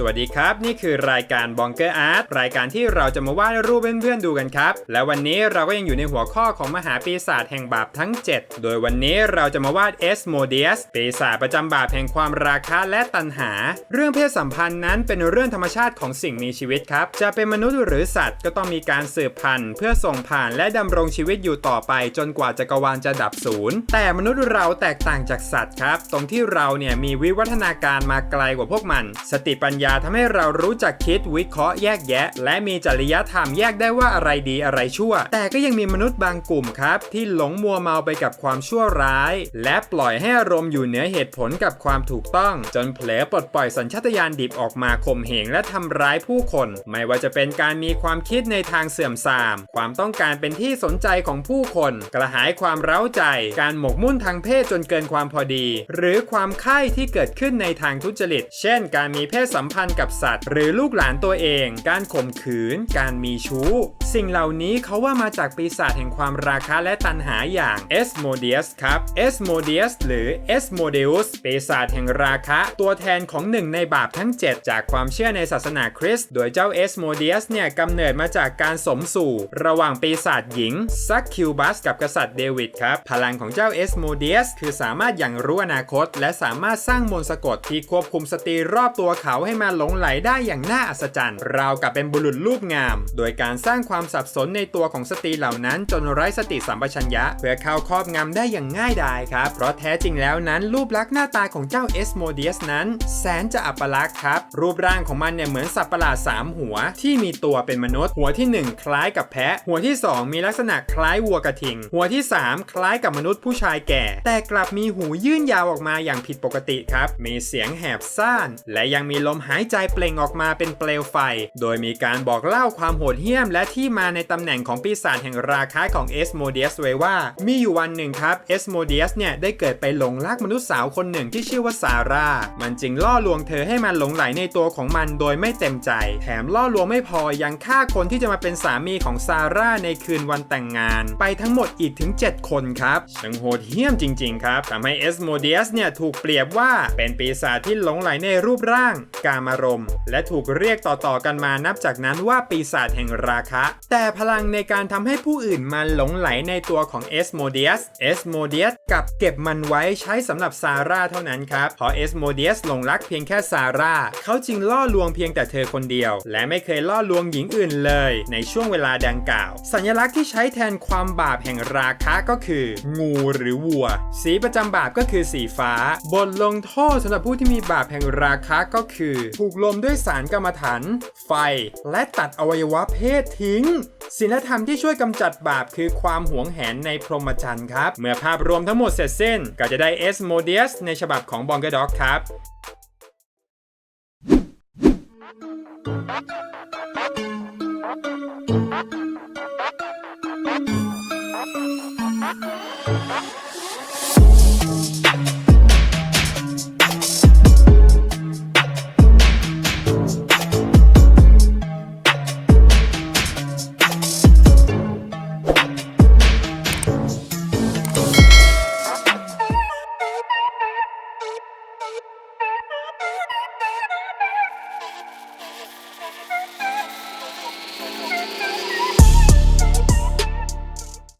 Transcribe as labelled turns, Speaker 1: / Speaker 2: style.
Speaker 1: สวัสดีครับ นี่คือรายการบองเกอร์อาร์ตรายการที่เราจะมาวาดรูปเพื่อนๆดูกันครับ และวันนี้เราก็ยังอยู่ในหัวข้อของมหาปีศาจแห่งบาปทั้ง 7 โดยวันนี้เราจะมาวาดเอสโมเดียสปีศาจประจำบาปแห่งความราคะและตัณหา เรื่องเพศสัมพันธ์นั้นเป็นเรื่องธรรมชาติของสิ่งมีชีวิตครับ จะเป็นมนุษย์หรือสัตว์ก็ต้องมีการสืบพันธุ์ เพื่อส่งผ่านและดำรงชีวิตอยู่ต่อไป จนกว่าจักรวาลจะดับสูญแต่มนุษย์เราแตกต่างจากสัตว์ครับ ตรงที่เราเนี่ยมีวิวัฒนาการมาไกลกว่าพวกมัน สติปัญญาทำให้เรารู้จักคิดวิเคราะห์แยกแยะ และมีจริยธรรมแยกได้ว่าอะไรดีอะไรชั่ว แต่ก็ยังมีมนุษย์บางกลุ่มครับ ที่หลงมัวเมาไปกับความชั่วร้าย และปล่อยให้อารมณ์อยู่เหนือเหตุผลกับความถูกต้อง จนเผลอปลดปล่อยสัญชาตญาณดิบออกมาข่มเหงและทำร้ายผู้คน ไม่ว่าจะเป็นการมีความคิดในทางเสื่อมทราม ความต้องการเป็นที่สนใจของผู้คน กระหายความเร้าใจ การหมกมุ่นทางเพศจนเกินความพอดี หรือความใคร่ที่เกิดขึ้นในทางทุจริต เช่น การมีเพศสัมพันธ์กับสัตว์ หรือลูกหลานตัวเอง การข่มขืน การมีชู้ สิ่งเหล่านี้เขาว่ามาจากปีศาจแห่งความราคะและตัณหาอย่างเอสโมเดียสครับเอสโมเดียสหรือเอสโมเด u สปีศาจแห่งราคะตัวแทนของหนึ่งในบาปทั้ง 7 จากความเชื่อในศาสนาคริสต์โดยเจ้าเอสโมเดียสเนี่ยกำเนิดมาจากการสมสู่ ระหว่างปีศาจหญิงซักคิวบัสกับกษัตริย์เดวิดครับ พลังของเจ้าเอสโมเดียสคือสามารถอย่างรู้อนาคต และสามารถสร้างมนต์สะกดที่ควบคุมสตรีรอบตัวเขาให้มาหลงไหลได้อย่างน่าอัศจรรย์ ราวกับเป็นบุรุษรูปงาม โดยการสร้างความสับสนในตัวของสตรีเหล่านั้น จนไร้สติสัมปชัญญะ เพื่อเข้าครอบงำได้อย่างง่ายดายครับ เพราะแท้จริงแล้วนั้นรูปลักษณ์หน้าตาของเจ้าเอสโมเดียสนั้น แสนจะอัปลักษณ์ครับ รูปร่างของมันเนี่ยเหมือนสัตว์ประหลาดสามหัว ที่มีตัวเป็นมนุษย์ หัวที่หนึ่งคล้ายกับแพะ หัวที่สองมีลักษณะคล้ายวัวกระทิง หัวที่สามคล้ายกับมนุษย์ผู้ชายแก่ แต่กลับมีหูยื่นยาวออกมาอย่างผิดปกติครับ มีเสียงแหบซ่าน และยังมีลมหายใจเปล่งออกมาเป็นเปลวไฟ โดยมีการบอกเล่าความโหดเหี้ยม และที่มาในตำแหน่งของปีศาจแห่งราคะของเอสโมเดียสไว้ว่า มีอยู่วันหนึ่งครับเอสโมเดียสเนี่ยได้เกิดไปหลงรักมนุษย์สาวคนหนึ่งที่ชื่อว่าซาร่า มันจึงล่อลวงเธอให้มันหลงไหลในตัวของมันโดยไม่เต็มใจ แถมล่อลวงไม่พอยังฆ่าคนที่จะมาเป็นสามีของซาร่าในคืนวันแต่งงาน ไปทั้งหมดอีกถึง 7 คนครับช่างโหดเหี้ยมจริงๆครับทำให้เอสโมเดียสเนี่ยถูกเปรียบว่าเป็นปีศาจที่หลงไหลในรูปร่างกามารมณ์ และถูกเรียกต่อๆกันมานับจากนั้นว่าปีศาจแห่งราคะ แต่พลังในการทำให้ผู้อื่นมาหลงไหลในตัวของเอสโมเดียสเอสโมเดียสกลับเก็บมันไว้ใช้สำหรับซาร่าเท่านั้นครับเพราะเอสโมเดียสหลงรักเพียงแค่ซาร่าเขาจึงล่อลวงเพียงแต่เธอคนเดียว และไม่เคยล่อลวงหญิงอื่นเลย ในช่วงเวลาดังกล่าว สัญลักษณ์ที่ใช้แทนความบาปแห่งราคะก็คือ งูหรือวัว สีประจำบาปก็คือสีฟ้า บทลงโทษสำหรับผู้ที่มีบาปแห่งราคะก็คือถูกลมด้วยสารกรรมฐาน ไฟ และตัดอวัยวะเพศทิ้งศีลธรรมที่ช่วยกำจัดบาปคือความหวงแหนในพรหมจรรย์ครับ เมื่อภาพรวมทั้งหมดเสร็จสิ้น ก็จะได้เอสโมเดียสในฉบับของบองเกร์ด็อกครับ Thank you.
Speaker 2: Thank you.